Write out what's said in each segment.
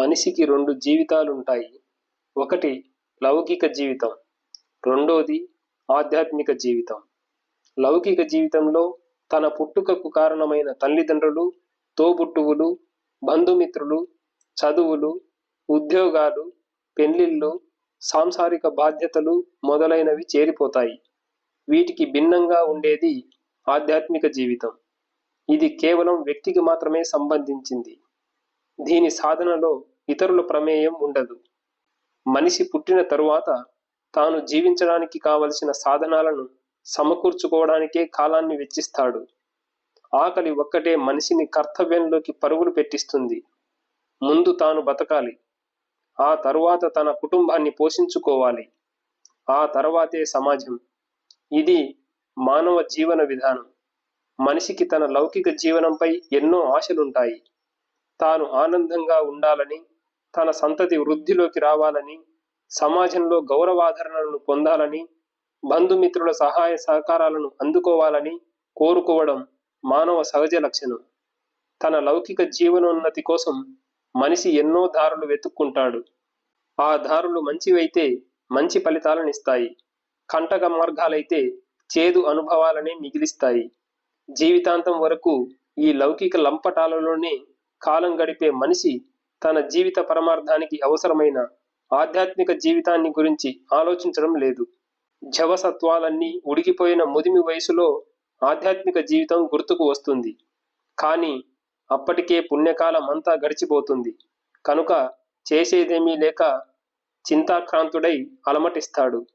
మనిషికి రెండు జీవితాలుంటాయి. ఒకటి లౌకిక జీవితం రెండోది ఆధ్యాత్మిక జీవితం. లౌకిక జీవితంలో తన పుట్టుకకు కారణమైన తల్లిదండ్రులు తోబుట్టువులు బంధుమిత్రులు చదువులు ఉద్యోగాలు పెళ్ళిళ్ళు సాంసారిక బాధ్యతలు మొదలైనవి చేరిపోతాయి. వీటికి భిన్నంగా ఉండేది ఆధ్యాత్మిక జీవితం. ఇది కేవలం వ్యక్తికి మాత్రమే సంబంధించింది. దీని సాధనలో ఇతరుల ప్రమేయం ఉండదు. మనిషి పుట్టిన తరువాత తాను జీవించడానికి కావలసిన సాధనాలను సమకూర్చుకోవడానికే కాలాన్ని వెచ్చిస్తాడు. ఆకలి ఒక్కటే మనిషిని కర్తవ్యంలోకి పరుగులు పెట్టిస్తుంది. ముందు తాను బతకాలి. ఆ తరువాత తన కుటుంబాన్ని పోషించుకోవాలి. ఆ తర్వాతే సమాజం. ఇది మానవ జీవన విధానం. మనిషికి తన లౌకిక జీవనంపై ఎన్నో ఆశలుంటాయి. తాను ఆనందంగా ఉండాలని తన సంతతి వృద్ధిలోకి రావాలని సమాజంలో గౌరవాదరణలను పొందాలని బంధుమిత్రుల సహాయ సహకారాలను అందుకోవాలని కోరుకోవడం మానవ సహజ లక్షణం. తన లౌకిక జీవనోన్నతి కోసం మనిషి ఎన్నో దారులు వెతుక్కుంటాడు. ఆ దారులు మంచివైతే మంచి ఫలితాలనిస్తాయి. కంటక మార్గాలైతే చేదు అనుభవాలనే మిగిలిస్తాయి. జీవితాంతం వరకు ఈ లౌకిక లంపటాలలోనే కాలం గడిపే మనిషి తన జీవిత పరమార్థానికి అవసరమైన ఆధ్యాత్మిక జీవితాన్ని గురించి ఆలోచించడం లేదు. జవసత్వాలన్నీ ఉడికిపోయిన ముదిమి వయసులో ఆధ్యాత్మిక జీవితం గుర్తుకు వస్తుంది. కానీ అప్పటికే పుణ్యకాలం అంతా గడిచిపోతుంది. కనుక చేసేదేమీ లేక చింతాక్రాంతుడై అలమటిస్తాడు.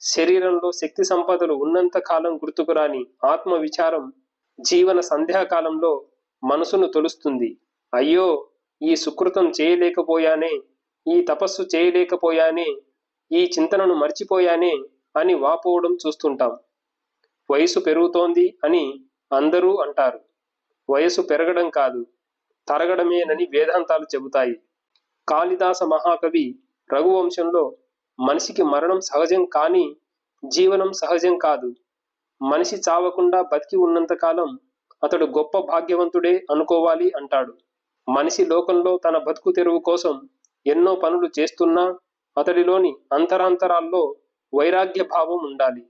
శరీరంలో శక్తి సంపదలు ఉన్నంత కాలం గుర్తుకురాని ఆత్మ విచారం జీవన సంధ్యాకాలంలో మనసును తొలుస్తుంది. అయ్యో ఈ సుకృతం చేయలేకపోయానే ఈ తపస్సు చేయలేకపోయానే ఈ చింతనను మర్చిపోయానే అని వాపోవడం చూస్తుంటాం. వయసు పెరుగుతోంది అని అందరూ అంటారు. వయసు పెరగడం కాదు తరగడమేనని వేదాంతాలు చెబుతాయి. కాళిదాస మహాకవి రఘువంశంలో మనిషికి మరణం సహజం కాని జీవనం సహజం కాదు. మనిషి చావకుండా బతికి ఉన్నంతకాలం అతడు గొప్ప భాగ్యవంతుడే అనుకోవాలి అంటాడు. మనిషి లోకంలో తన బతుకు తెరువు కోసం ఎన్నో పనులు చేస్తున్నా అతడిలోని అంతరాంతరాల్లో వైరాగ్య భావం ఉండాలి.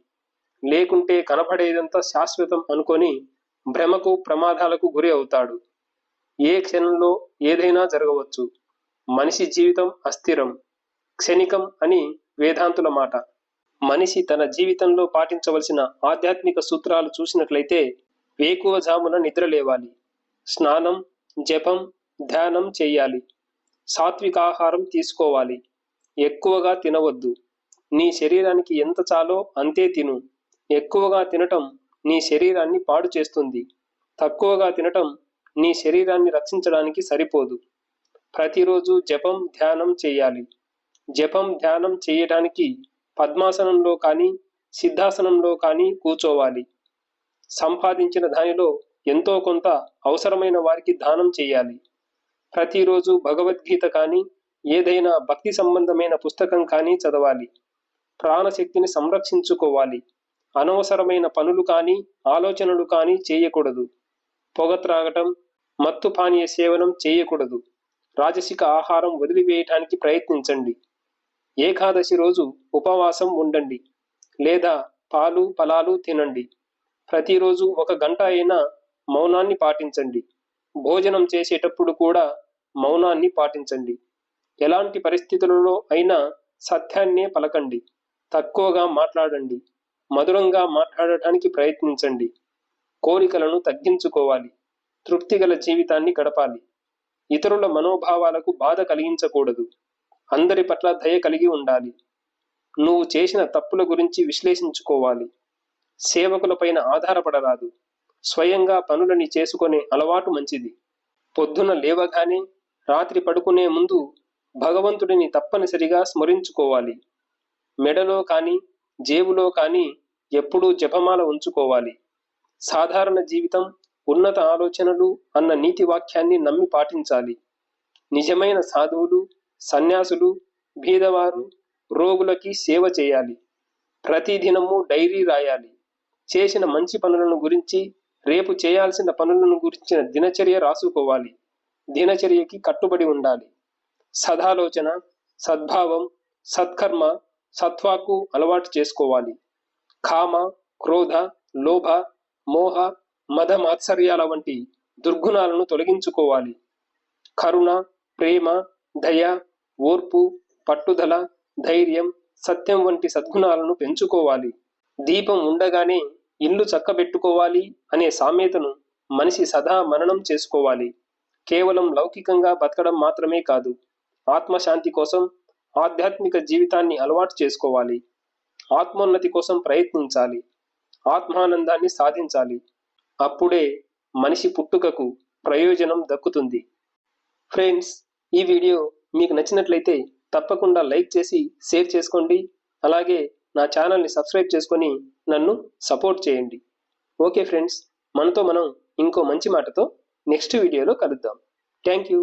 లేకుంటే కనపడేదంతా శాశ్వతం అనుకొని భ్రమకు ప్రమాదాలకు గురి అవుతాడు. ఏ క్షణంలో ఏదైనా జరగవచ్చు. మనిషి జీవితం అస్థిరం క్షణికం అని వేదాంతుల మాట. మనిషి తన జీవితంలో పాటించవలసిన ఆధ్యాత్మిక సూత్రాలు చూసినట్లయితే వేకువజామున నిద్రలేవాలి స్నానం జపం ధ్యానం చేయాలి. సాత్విక ఆహారం తీసుకోవాలి. ఎక్కువగా తినవద్దు. నీ శరీరానికి ఎంత చాలో అంతే తిను. ఎక్కువగా తినటం నీ శరీరాన్ని పాడు చేస్తుంది. తక్కువగా తినటం నీ శరీరాన్ని రక్షించడానికి సరిపోదు. ప్రతిరోజు జపం ధ్యానం చేయాలి. జపం ధ్యానం చేయడానికి పద్మాసనంలో కానీ సిద్ధాసనంలో కానీ కూర్చోవాలి. సంపాదించిన దానిలో ఎంతో కొంత అవసరమైన వారికి దానం చేయాలి. ప్రతిరోజు భగవద్గీత కానీ ఏదైనా భక్తి సంబంధమైన పుస్తకం కానీ చదవాలి. ప్రాణశక్తిని సంరక్షించుకోవాలి. అనవసరమైన పనులు కానీ ఆలోచనలు కానీ చేయకూడదు. పొగ త్రాగటం మత్తు పానీయ సేవనం చేయకూడదు. రాజసిక ఆహారం వదిలివేయటానికి ప్రయత్నించండి. ఏకాదశి రోజు ఉపవాసం ఉండండి. లేదా పాలు ఫలాలు తినండి. ప్రతిరోజు ఒక గంట అయినా మౌనాన్ని పాటించండి. భోజనం చేసేటప్పుడు కూడా మౌనాన్ని పాటించండి. ఎలాంటి పరిస్థితులలో అయినా సత్యాన్నే పలకండి. తక్కువగా మాట్లాడండి. మధురంగా మాట్లాడటానికి ప్రయత్నించండి. కోరికలను తగ్గించుకోవాలి. తృప్తిగల జీవితాన్ని గడపాలి. ఇతరుల మనోభావాలకు బాధ కలిగించకూడదు. అందరి పట్ల దయ కలిగి ఉండాలి. నువ్వు చేసిన తప్పుల గురించి విశ్లేషించుకోవాలి. సేవకులపైన ఆధారపడరాదు. స్వయంగా పనులని చేసుకునే అలవాటు మంచిది. పొద్దున లేవగానే రాత్రి పడుకునే ముందు భగవంతుడిని తప్పనిసరిగా స్మరించుకోవాలి. మెడలో కానీ జేబులో కానీ ఎప్పుడూ జపమాల ఉంచుకోవాలి. సాధారణ జీవితం ఉన్నత ఆలోచనలు అన్న నీతి వాక్యాన్ని నమ్మి పాటించాలి. నిజమైన సాధువులు సన్యాసులు బీదవారు రోగులకి సేవ చేయాలి. ప్రతిదినము డైరీ రాయాలి. చేసిన మంచి పనులను గురించి రేపు చేయాల్సిన పనులను గురించిన దినచర్య రాసుకోవాలి. దినచర్యకి కట్టుబడి ఉండాలి. సదాలోచన సద్భావం సత్కర్మ సత్వాకు అలవాటు చేసుకోవాలి. కామ క్రోధ లోభ మోహ మద మాత్సర్యాల వంటి దుర్గుణాలను తొలగించుకోవాలి. కరుణ ప్రేమ దయ ఓర్పు పట్టుదల ధైర్యం సత్యం వంటి సద్గుణాలను పెంచుకోవాలి. దీపం ఉండగానే ఇల్లు చక్కబెట్టుకోవాలి అనే సామెతను మనిషి సదా మననం చేసుకోవాలి. కేవలం లౌకికంగా బతకడం మాత్రమే కాదు ఆత్మశాంతి కోసం ఆధ్యాత్మిక జీవితాన్ని అలవాటు చేసుకోవాలి. ఆత్మోన్నతి కోసం ప్రయత్నించాలి. ఆత్మానందాన్ని సాధించాలి. అప్పుడే మనిషి పుట్టుకకు ప్రయోజనం దక్కుతుంది. ఫ్రెండ్స్ ఈ వీడియో మీకు నచ్చినట్లయితే తప్పకుండా లైక్ చేసి షేర్ చేసుకోండి. అలాగే నా ఛానల్ని సబ్స్క్రైబ్ చేసుకొని నన్ను సపోర్ట్ చేయండి. ఓకే ఫ్రెండ్స్ మనతో మనం ఇంకో మంచి మాటతో నెక్స్ట్ వీడియోలో కలుద్దాం. Thank you.